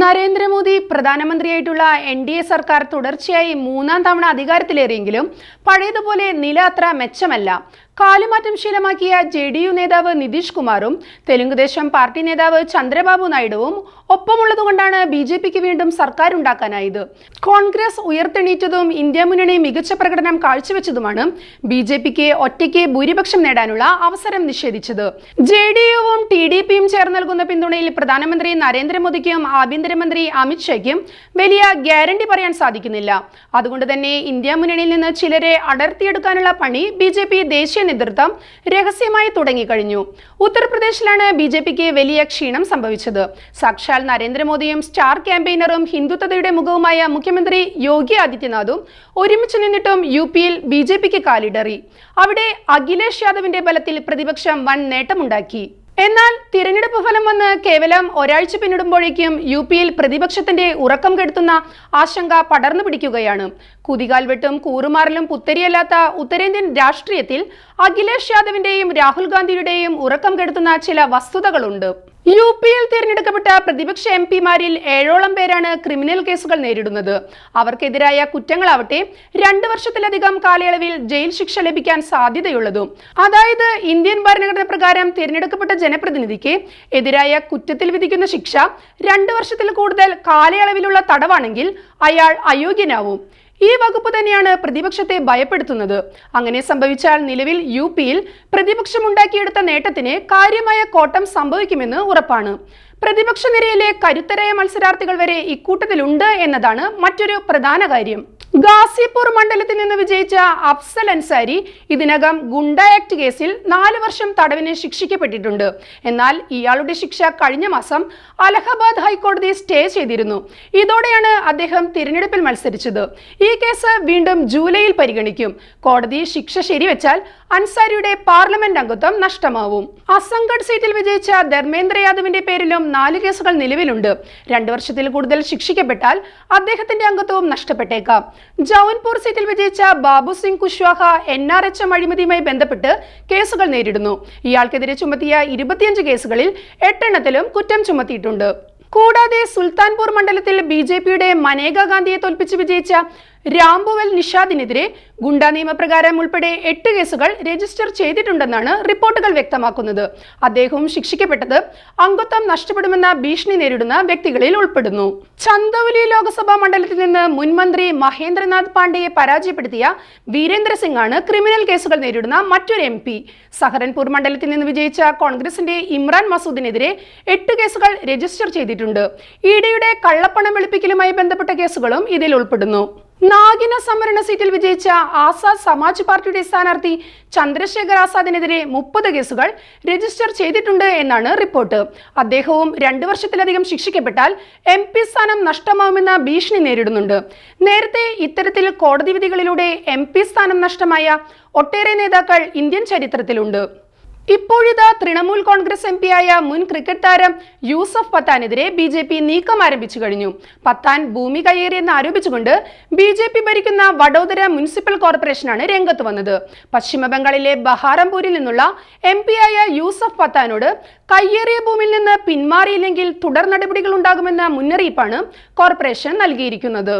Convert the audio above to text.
നരേന്ദ്രമോദി പ്രധാനമന്ത്രിയായിട്ടുള്ള N D A സർക്കാർ തുടർച്ചയായി മൂന്നാം തവണ അധികാരത്തിലേറിയെങ്കിലും പഴയതുപോലെ നില അത്ര മെച്ചമല്ല. കാലുമാറ്റം ശീലമാക്കിയ ജെ ഡി യു നേതാവ് നിതീഷ് കുമാറും തെലുങ്കുദേശം പാർട്ടി നേതാവ് ചന്ദ്രബാബു നായിഡുവും ഒപ്പമുള്ളതുകൊണ്ടാണ് ബി ജെ പിക്ക് വീണ്ടും സർക്കാർ ഉണ്ടാക്കാനായത് കോൺഗ്രസ് ഉയർത്തെണീറ്റതും ഇന്ത്യ മുന്നണി മികച്ച പ്രകടനം കാഴ്ചവെച്ചതുമാണ് ബി ജെ പിക്ക് ഒറ്റയ്ക്ക് ഭൂരിപക്ഷം നേടാനുള്ള അവസരം നിഷേധിച്ചത്. ജെ ഡി യുവും ടി ഡി പിയും ചേർന്ന് നൽകുന്ന പിന്തുണയിൽ പ്രധാനമന്ത്രി നരേന്ദ്രമോദിക്കും ആഭ്യന്തരമന്ത്രി അമിത്ഷായ്ക്കും വലിയ ഗ്യാരണ്ടി പറയാൻ സാധിക്കുന്നില്ല. അതുകൊണ്ട് തന്നെ ഇന്ത്യ മുന്നണിയിൽ നിന്ന് ചിലരെ അടർത്തിയെടുക്കാനുള്ള പണി ബി ജെ പി ദേശീയ നേതൃത്വം രഹസ്യമായി തുടങ്ങിക്കഴിഞ്ഞു. ഉത്തർപ്രദേശിലാണ് ബി ജെ പിക്ക് വലിയ ക്ഷീണം സംഭവിച്ചത്. സാക്ഷാൽ നരേന്ദ്രമോദിയും സ്റ്റാർ ക്യാമ്പയിനറും ഹിന്ദുത്വതയുടെ മുഖവുമായ മുഖ്യമന്ത്രി യോഗി ആദിത്യനാഥും ഒരുമിച്ച് നിന്നിട്ടും യു പിയിൽ ബി ജെ പിക്ക് കാലിടറി. അവിടെ അഖിലേഷ് യാദവിന്റെ ബലത്തിൽ പ്രതിപക്ഷം വൻ നേട്ടമുണ്ടാക്കി. എന്നാൽ തിരഞ്ഞെടുപ്പ് ഫലം വന്ന് കേവലം ഒരാഴ്ച പിന്നിടുമ്പോഴേക്കും യു പിയിൽ പ്രതിപക്ഷത്തിന്റെ ഉറക്കം കെടുത്തുന്ന ആശങ്ക പടർന്നു പിടിക്കുകയാണ്. കുതികാൽ വെട്ടും കൂറുമാറലും പുത്തരിയല്ലാത്ത ഉത്തരേന്ത്യൻ രാഷ്ട്രീയത്തിൽ അഖിലേഷ് യാദവിന്റെയും രാഹുൽ ഗാന്ധിയുടെയും ഉറക്കം കെടുത്തുന്ന ചില വസ്തുതകളുണ്ട്. യു പിയിൽ തിരഞ്ഞെടുക്കപ്പെട്ട പ്രതിപക്ഷ എം പിമാരിൽ ഏഴോളം പേരാണ് ക്രിമിനൽ കേസുകൾ നേരിടുന്നത്. അവർക്കെതിരായ കുറ്റങ്ങളാവട്ടെ രണ്ടു വർഷത്തിലധികം കാലയളവിൽ ജയിൽ ശിക്ഷ ലഭിക്കാൻ സാധ്യതയുള്ളതും. അതായത് ഇന്ത്യൻ ഭരണഘടന പ്രകാരം തിരഞ്ഞെടുക്കപ്പെട്ട ജനപ്രതിനിധിക്ക് എതിരായ കുറ്റത്തിൽ വിധിക്കുന്ന ശിക്ഷ രണ്ടു വർഷത്തിൽ കൂടുതൽ കാലയളവിലുള്ള തടവാണെങ്കിൽ അയാൾ അയോഗ്യനാവും. ഈ വകുപ്പ് തന്നെയാണ് പ്രതിപക്ഷത്തെ ഭയപ്പെടുത്തുന്നത്. അങ്ങനെ സംഭവിച്ചാൽ നിലവിൽ യു പിയിൽ പ്രതിപക്ഷമുണ്ടാക്കിയെടുത്ത നേട്ടത്തിന് കാര്യമായ കോട്ടം സംഭവിക്കുമെന്ന് ഉറപ്പാണ്. പ്രതിപക്ഷ നിരയിലെ കരുത്തരായ മത്സരാർത്ഥികൾ വരെ ഇക്കൂട്ടത്തിലുണ്ട് എന്നതാണ് മറ്റൊരു പ്രധാന കാര്യം. ഗാസിപൂർ മണ്ഡലത്തിൽ നിന്ന് വിജയിച്ച അഫ്സൽ അൻസാരി ഇതിനകം ഗുണ്ട ആക്ട് കേസിൽ നാല് വർഷം തടവിന് ശിക്ഷിക്കപ്പെട്ടിട്ടുണ്ട്. എന്നാൽ ഇയാളുടെ ശിക്ഷ കഴിഞ്ഞ മാസം അലഹബാദ് ഹൈക്കോടതി സ്റ്റേ ചെയ്തിരുന്നു. ഇതോടെയാണ് അദ്ദേഹം തിരഞ്ഞെടുപ്പിൽ മത്സരിച്ചത്. ഈ കേസ് വീണ്ടും ജൂലൈയിൽ പരിഗണിക്കും. കോടതി ശിക്ഷ ശരിവെച്ചാൽ അൻസാരിയുടെ പാർലമെന്റ് അംഗത്വം നഷ്ടമാവും. അസംഗഡ് സീറ്റിൽ വിജയിച്ച ധർമ്മേന്ദ്ര യാദവിന്റെ പേരിലും നാല് കേസുകൾ നിലവിലുണ്ട്. രണ്ടു വർഷത്തിൽ കൂടുതൽ ശിക്ഷിക്കപ്പെട്ടാൽ അദ്ദേഹത്തിന്റെ അംഗത്വവും നഷ്ടപ്പെട്ടേക്കാം. ജൗൻപൂർ സീറ്റിൽ വിജയിച്ച Babu Singh Kushwaha N R H M അഴിമതിയുമായി ബന്ധപ്പെട്ട് കേസുകൾ നേരിടുന്നു. ഇയാൾക്കെതിരെ ചുമത്തിയ ഇരുപത്തിയഞ്ച് കേസുകളിൽ എട്ടെണ്ണത്തിലും കുറ്റം ചുമത്തിയിട്ടുണ്ട്. കൂടാതെ സുൽത്താൻപൂർ മണ്ഡലത്തിൽ ബി ജെ പിയുടെ മനേക ഗാന്ധിയെ തോൽപ്പിച്ച് വിജയിച്ച രാംഭുവൽ നിഷാദിനെതിരെ ഗുണ്ടാ നിയമപ്രകാരം ഉൾപ്പെടെ എട്ട് കേസുകൾ രജിസ്റ്റർ ചെയ്തിട്ടുണ്ടെന്നാണ് റിപ്പോർട്ടുകൾ വ്യക്തമാക്കുന്നത്. അദ്ദേഹവും ശിക്ഷിക്കപ്പെട്ടത് അംഗത്വം നഷ്ടപ്പെടുമെന്ന ഭീഷണി നേരിടുന്ന വ്യക്തികളിൽ ഉൾപ്പെടുന്നു. ചന്ദൌലി ലോക്സഭാ മണ്ഡലത്തിൽ നിന്ന് മുൻമന്ത്രി മഹേന്ദ്രനാഥ് പാണ്ഡെയെ പരാജയപ്പെടുത്തിയ വീരേന്ദ്ര സിംഗ് ആണ് ക്രിമിനൽ കേസുകൾ നേരിടുന്ന മറ്റൊരു എം പി. സഹരൻപൂർ മണ്ഡലത്തിൽ നിന്ന് വിജയിച്ച കോൺഗ്രസിന്റെ ഇമ്രാൻ മസൂദിനെതിരെ എട്ട് കേസുകൾ രജിസ്റ്റർ ചെയ്തിട്ടുണ്ട്. ഇഡിയുടെ കള്ളപ്പണം വെളുപ്പിക്കലുമായി ബന്ധപ്പെട്ട കേസുകളും ഇതിൽ ഉൾപ്പെടുന്നു. നാഗിന സംവരണ സീറ്റിൽ വിജയിച്ച ആസാദ് സമാജ് പാർട്ടിയുടെ സ്ഥാനാർത്ഥി ചന്ദ്രശേഖർ ആസാദിനെതിരെ മുപ്പത് കേസുകൾ രജിസ്റ്റർ ചെയ്തിട്ടുണ്ട് എന്നാണ് റിപ്പോർട്ട്. അദ്ദേഹവും രണ്ടു വർഷത്തിലധികം ശിക്ഷിക്കപ്പെട്ടാൽ എം പി സ്ഥാനം നഷ്ടമാവുമെന്ന ഭീഷണി നേരിടുന്നുണ്ട്. നേരത്തെ ഇത്തരത്തിൽ കോടതി വിധികളിലൂടെ എം പി സ്ഥാനം നഷ്ടമായ ഒട്ടേറെ നേതാക്കൾ ഇന്ത്യൻ ചരിത്രത്തിലുണ്ട്. ഇപ്പോഴിതാ തൃണമൂൽ കോൺഗ്രസ് എം പിയായ മുൻ ക്രിക്കറ്റ് താരം യൂസഫ് പത്താനെതിരെ ബി ജെ പി നീക്കം ആരംഭിച്ചു കഴിഞ്ഞു. പത്താൻ ഭൂമി കയ്യേറിയെന്ന് ആരോപിച്ചുകൊണ്ട് ബി ജെ പി ഭരിക്കുന്ന വഡോദര മുനിസിപ്പൽ കോർപ്പറേഷനാണ് രംഗത്ത് വന്നത്. പശ്ചിമബംഗാളിലെ ബഹാറംപൂരിൽ നിന്നുള്ള എം ആയ യൂസഫ് പത്താനോട് കയ്യേറിയ ഭൂമിയിൽ നിന്ന് പിന്മാറിയില്ലെങ്കിൽ തുടർ നടപടികൾ ഉണ്ടാകുമെന്ന മുന്നറിയിപ്പാണ് കോർപ്പറേഷൻ നൽകിയിരിക്കുന്നത്.